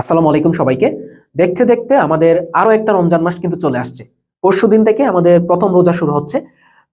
আসসালামু আলাইকুম সবাইকে। দেখতে দেখতে আমাদের আরও একটা রমজান মাস কিন্তু চলে আসছে। পরশু দিন থেকে আমাদের প্রথম রোজা শুরু হচ্ছে।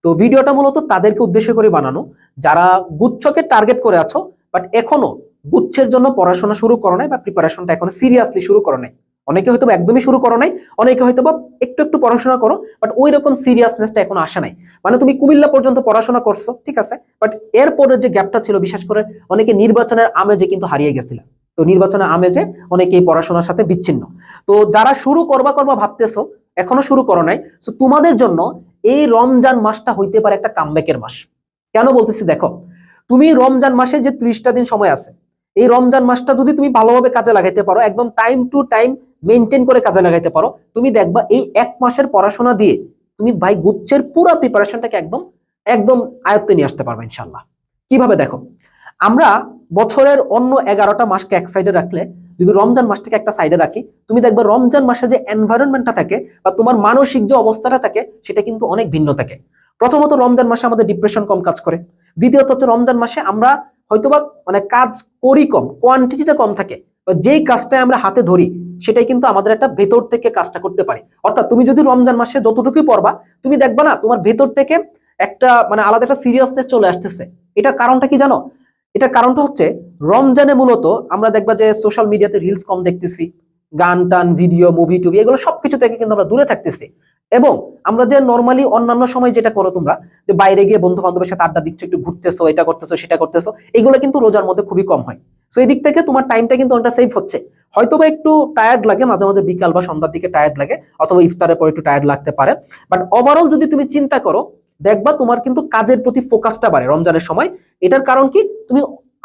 তো ভিডিওটা মূলত তাদেরকে উদ্দেশ্য করে বানানো। যারা গুচ্ছকে টার্গেট করে আছো বাট এখনও গুচ্ছের জন্য পড়াশোনা শুরু করো নাই বা প্রিপারেশনটা এখনও সিরিয়াসলি শুরু করো নাই। অনেকে হয়তো একদমই শুরু করো নাই, অনেকে হয়তো বা একটু একটু পড়াশোনা করো বাট ওই রকম সিরিয়াসনেসটা এখনও আসে নাই। মানে তুমি কুমিল্লা পর্যন্ত পড়াশোনা করছ, ঠিক আছে? বাট এরপরে যে গ্যাপটা ছিল, বিশেষ করে অনেকে নির্বাচনের আমেজে কিন্তু হারিয়ে গেছিল। তো নির্বাচনের আমেজে অনেকেই পড়াশোনার সাথে বিচ্ছিন্ন। তো যারা শুরু করবা করবা ভাবতেছো, এখনও শুরু করো নাই তো তোমাদের জন্য এই রমজান মাসটা হইতে পারে একটা কামব্যাকের মাস। কেন বলতেছি দেখো, তুমি রমজান মাসে যে ত্রিশটা দিন সময় আছে, এই রমজান মাসটা যদি তুমি ভালোভাবে কাজে লাগাইতে পারো, একদম টাইম টু টাইম মেনটেন করে কাজে লাগাইতে পারো, তুমি দেখবা এই এক মাসের পড়াশোনা দিয়ে তুমি ভাই গুচ্ছের পুরো প্রিপারেশনটাকে একদম একদম আয়ত্তে নিয়ে আসতে পারবে ইনশাল্লাহ কীভাবে দেখো আমরা বছরের অন্য এগারোটা মাসকে এক সাইডে রাখলে, যদি রমজান মাসটাকে একটা সাইডে রাখি, তুমি দেখবে রমজান মাসের যে এনভায়রনমেন্টটা থাকে বা তোমার মানসিক যে অবস্থাটা থাকে, সেটা কিন্তু অনেক ভিন্ন থাকে। প্রথমত রমজান মাসে আমাদের ডিপ্রেশন কম কাজ করে। দ্বিতীয়ত হচ্ছে রমজান মাসে আমরা হয়তোবা মানে কাজ করি কম কোয়ান্টিটিটা কম থাকে, বা যেই কাজটা আমরা হাতে ধরি, সেটাই কিন্তু আমাদের একটা ভেতর থেকে কাজটা করতে পারি। অর্থাৎ তুমি যদি রমজান মাসে যতটুকুই পড়বা, তুমি দেখবা না তোমার ভেতর থেকে একটা মানে আলাদা একটা সিরিয়াসনেস চলে আসতেছে। এটার কারণটা কি জানো? এটার কারণটা হচ্ছে রমজানে মূলত আমরা দেখবা যে সোশ্যাল মিডিয়াতে রিলস কম দেখতেছি, গান টান ভিডিও মুভি টুভি এগুলো সবকিছু থেকে কিন্তু আমরা দূরে থাকতেছি। এবং আমরা যে নর্মালি অন্যান্য সময় যেটা করো তোমরা, যে বাইরে গিয়ে বন্ধু বান্ধবের সাথে আড্ডা দিচ্ছ, একটু ঘুরতেছো, এটা করতেছো, সেটা করতেছো, এগুলো কিন্তু রোজার মধ্যে খুবই কম হয়। সো এই দিক থেকে তোমার টাইমটা কিন্তু অনেকটা সেভ হচ্ছে। হয়তো বা একটু টায়ার্ড লাগে, মাঝে মাঝে বিকাল বা সন্ধ্যার দিকে টায়ার্ড লাগে, অথবা ইফতারের পর একটু টায়ার্ড লাগতে পারে। বাট ওভারঅল যদি তুমি চিন্তা করো, দেখবা তোমার কিন্তু কাজের প্রতি ফোকাসটা বাড়ে রমজানের সময়। এটার কারণ কি? তুমি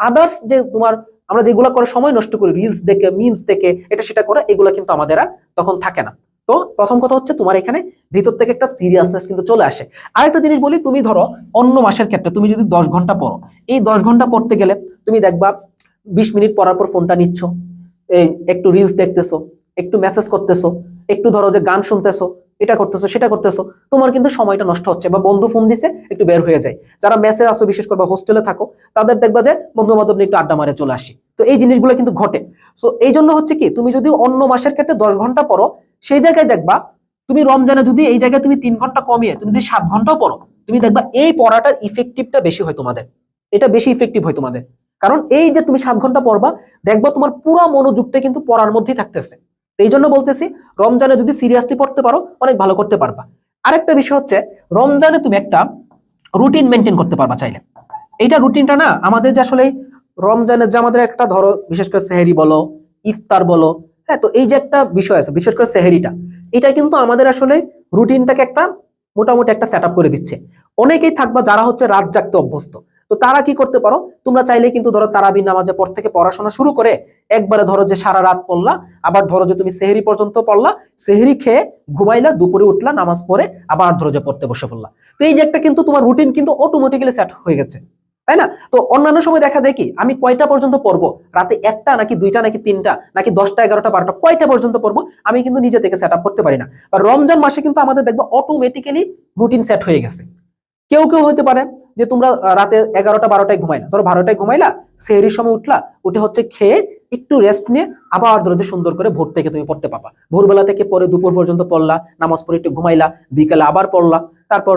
আদার্স যে তোমার, আমরা যেগুলো করে সময় নষ্ট করি রিলস দেখে মিমস দেখে, এটা সেটা করে, এগুলো কিন্তু আমাদের আর তখন থাকে না। তো প্রথম কথা হচ্ছে তোমার এখানে ভিতর থেকে একটা সিরিয়াসনেস কিন্তু চলে আসে। আরেকটা জিনিস বলি, তুমি ধরো অন্য মাসের ক্ষেত্রে তুমি যদি দশ ঘণ্টা পড়ো, এই দশ ঘণ্টা পড়তে গেলে তুমি দেখবা বিশ মিনিট পড়ার পর ফোনটা নিচ্ছ, এই একটু রিলস দেখতেছো, একটু মেসেজ করতেছো, একটু ধরো যে গান শুনতেছো এটা করতেছো, সেটা করতেছো, তোমার কিন্তু সময়টা নষ্ট হচ্ছে বা বন্ধু ফোন দিছে, একটু বের হয়ে যায়। যারা মেসে আসো বিশেষ করে বা হোস্টেলে থাকো, তাদের দেখবা যে বন্ধু বান্ধব একটু আড্ডা মারে, চলে আসি। তো এই জিনিসগুলো কিন্তু ঘটে। সো এই জন্য হচ্ছে কি, তুমি যদি অন্য মাসের ক্ষেত্রে দশ ঘণ্টা পড়ো, সেই জায়গায় দেখবা, তুমি রমজানে যদি এই জায়গায় তুমি তিন ঘণ্টা কমিয়ে, তুমি যদি সাত ঘন্টাও পড়ো, তুমি দেখবা এই পড়াটার ইফেক্টিভটা বেশি হয় তোমাদের। এটা বেশি ইফেক্টিভ হয় তোমাদের। কারণ এই যে তুমি সাত ঘণ্টা পড়বা, দেখবা তোমার পুরো মনোযোগটা কিন্তু পড়ার মধ্যেই থাকতেছে। তো এই জন্য বলতেছি, রমজানে যদি সিরিয়াসলি পড়তে পারো, অনেক ভালো করতে পারবা। আরেকটা বিষয় হচ্ছে, রমজানে তুমি একটা রুটিন মেনটেন করতে পারবা চাইলে। এইটা রুটিনটা না, আমাদের যে আসলে রমজানের যে আমাদের একটা ধরো, বিশেষ করে সেহেরি বলো, ইফতার বলো হ্যাঁ তো এই যে একটা বিষয় আছে, বিশেষ করে সেহেরিটা, এটা কিন্তু আমাদের আসলে রুটিনটাকে একটা মোটামুটি একটা সেট করে দিচ্ছে। অনেকেই থাকবা যারা হচ্ছে রাত জাগতে অভ্যস্ত। তো তারা কি করতে পারো? তোমরা চাইলে কিন্তু ধরো তারাবি নামাজের পর থেকে পড়াশোনা শুরু করে একবারে ধরো যে সারা রাত পড়লা, আবার ধরো যে তুমি সেহেরি পর্যন্ত পড়লা, সেহেরি খেয়ে ঘুমাইলা, দুপুরে উঠলা, নামাজ পড়ে আবার ধরো যে পড়তে বসে পড়লা। তো এই যে একটা কিন্তু তোমার রুটিন কিন্তু অটোমেটিক্যালি সেট হয়ে গেছে, তাই না? তো অন্যান্য সময় দেখা যায় কি, আমি কয়টা পর্যন্ত পড়ব? রাতে একটা নাকি দুইটা নাকি তিনটা, নাকি দশটা, এগারোটা, বারোটা, কয়টা পর্যন্ত পড়ব? আমি কিন্তু নিজে থেকে সেট করতে পারি না। বা রমজান মাসে কিন্তু আমাদের দেখব অটোমেটিক্যালি রুটিন সেট হয়ে গেছে। কেউ কেউ হতে পারে যে তোমরা রাতে এগারোটা বারোটায় ঘুমাই না। ধরো বারোটায় ঘুমাইলা সেহরির সময় উঠলা, উঠে হচ্ছে খেয়ে একটু রেস্ট নিয়ে আবার ধরো যে সুন্দর করে ভোর থেকে তুমি পড়তে পাবা। ভোরবেলা থেকে পরে দুপুর পর্যন্ত পড়লা, নামাজ পড়ে একটু ঘুমাইলা, বিকালে আবার পড়লা, তারপর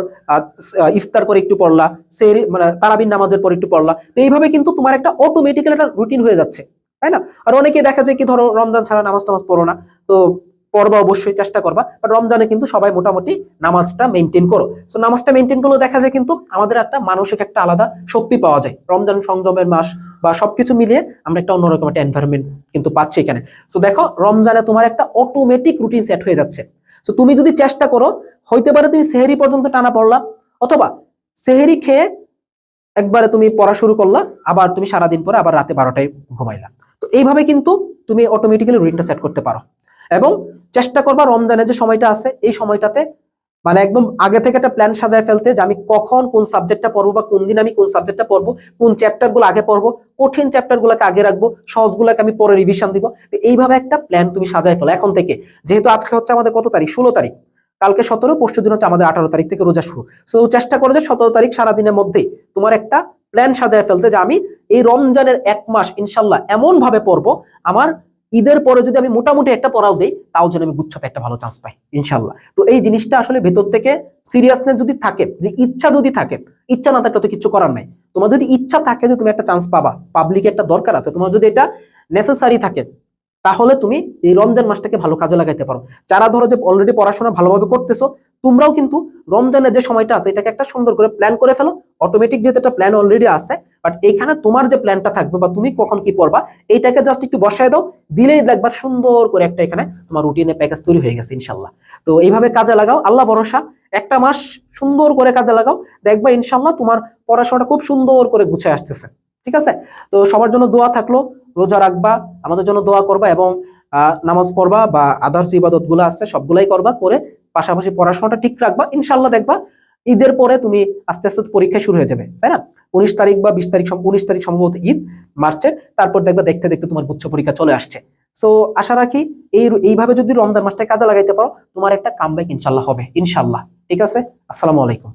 ইফতার করে একটু পড়লা সেহরি মানে তারাবিন নামাজের পর একটু পড়লা। তো এইভাবে কিন্তু তোমার একটা অটোমেটিক্যাল একটা রুটিন হয়ে যাচ্ছে, তাই না? আর অনেকে দেখা যায় কি, ধরো রমজান ছাড়া নামাজ টামাজ পড়ো না, তো পড়বা অবশ্যই চেষ্টা করবা। বাট রমজানে কিন্তু সবাই মোটামুটি নামাজটা মেনটেন করো। সো নামাজটা মেনটেন করলেও দেখা যায় কিন্তু আমাদের একটা মানসিক একটা আলাদা শক্তি পাওয়া যায়। রমজান সংযমের মাস বা সবকিছু মিলিয়ে আমরা একটা অন্যরকম একটা এনভায়রনমেন্ট কিন্তু পাচ্ছি এখানে। সো দেখো, রমজানে তোমার একটা অটোমেটিক রুটিন সেট হয়ে যাচ্ছে। সো তুমি যদি চেষ্টা করো, হইতে পারে তুমি সেহেরি পর্যন্ত টানা পড়লা, অথবা সেহেরি খেয়ে একবারে তুমি পড়া শুরু করলা, আবার তুমি সারাদিন পরে আবার রাতে বারোটায় ঘুমাইলা। তো এইভাবে কিন্তু তুমি অটোমেটিক্যালি রুটিনটা সেট করতে পারো। এবং চেষ্টা করবা রমজানের যে সময়টা আছে, এই সময়টাতে মানে একদম আগে থেকে একটা প্ল্যান সাজায় ফেলতে যে আমি কখন কোন সাবজেক্টটা পড়ব বা কোন দিন আমি কোন সাবজেক্টটা পড়ব, কোন চ্যাপ্টারগুলো আগে পড়ব, কঠিন চ্যাপ্টার গুলোকে আগে রাখব, সহজগুলোকে আমি পরে রিভিশন দিব। তো এইভাবে একটা প্ল্যান তুমি সাজায় ফেলো এখন থেকে। যেহেতু আজকে হচ্ছে আমাদের কত তারিখ? ষোলো তারিখ। কালকে সতেরো, পরশু দিন হচ্ছে আমাদের আঠারো তারিখ থেকে রোজা শুরু। সো চেষ্টা করো যে সতেরো তারিখ সারাদিনের মধ্যেই তোমার একটা প্ল্যান সাজায় ফেলতে যে আমি এই রমজানের এক মাস ইনশাল্লাহ এমন ভাবে পড়ব, আমার ঈদের পরে যদি আমি মোটামুটি একটা পড়াও দেই, তাও যেন আমি গুচ্ছতে একটা ভালো চান্স পাই ইনশাল্লাহ তো এই জিনিসটা আসলে ভেতর থেকে সিরিয়াসনেস যদি থাকে, যে ইচ্ছা যদি থাকে, ইচ্ছা না থাকলে তো কিছু করার নাই। তোমার যদি ইচ্ছা থাকে যে তুমি একটা চান্স পাবা পাবলিকে একটা দরকার আছে, তোমার যদি এটা নেসেসারি থাকে, তাহলে তুমি এই রমজান মাসটাকে ভালো কাজে লাগাইতে পারো। যারা ধরো যে অলরেডি পড়াশোনা ভালোভাবে করতেছো, তোমরাও কিন্তু রমজানের যে সময়টা আছে, এটাকে একটা সুন্দর করে প্ল্যান করে ফেলো। অটোমেটিক যেহেতু একটা প্ল্যান অলরেডি আছে বাট এইখানে তোমার যে প্ল্যানটা থাকবে বা তুমি কখন কি পড়বা এইটাকে জাস্ট একটু বসায় দাও, দিলেই দেখবার সুন্দর করে একটা এখানে তোমার রুটিনে প্যাকেজ তৈরি হয়ে গেছে, ইনশাল্লাহ। তো এইভাবে কাজে লাগাও, আল্লাহ ভরসা, একটা মাস সুন্দর করে কাজে লাগাও, দেখবা ইনশাল্লাহ তোমার পড়াশোনাটা খুব সুন্দর করে গুছিয়ে আসতেছে, ঠিক আছে? তো সবার জন্য দোয়া থাকল, রোজা রাখবা, আমাদের জন্য দোয়া করবা এবং নামাজ পড়বা বা আদার্স ইবাদতগুলো আছে সবগুলাই করবা, করে পাশাপাশি পড়াশোনাটা ঠিক রাখবা, ইনশাল্লাহ দেখবা ঈদের পরে তুমি আস্তে আস্তে পরীক্ষা শুরু হয়ে যাবে, তাই না? উনিশ তারিখ বা বিশ তারিখ উনিশ তারিখ সম্ভবত ঈদ, মার্চের, তারপর দেখবা দেখতে দেখতে তোমার গুচ্ছ পরীক্ষা চলে আসছে। সো আশা রাখি এই, এইভাবে যদি রমজান মাসটা কাজে লাগাইতে পারো, তোমার একটা কামব্যাক ইনশাল্লাহ হবে, ইনশাল্লাহ। ঠিক আছে? আসসালামু আলাইকুম।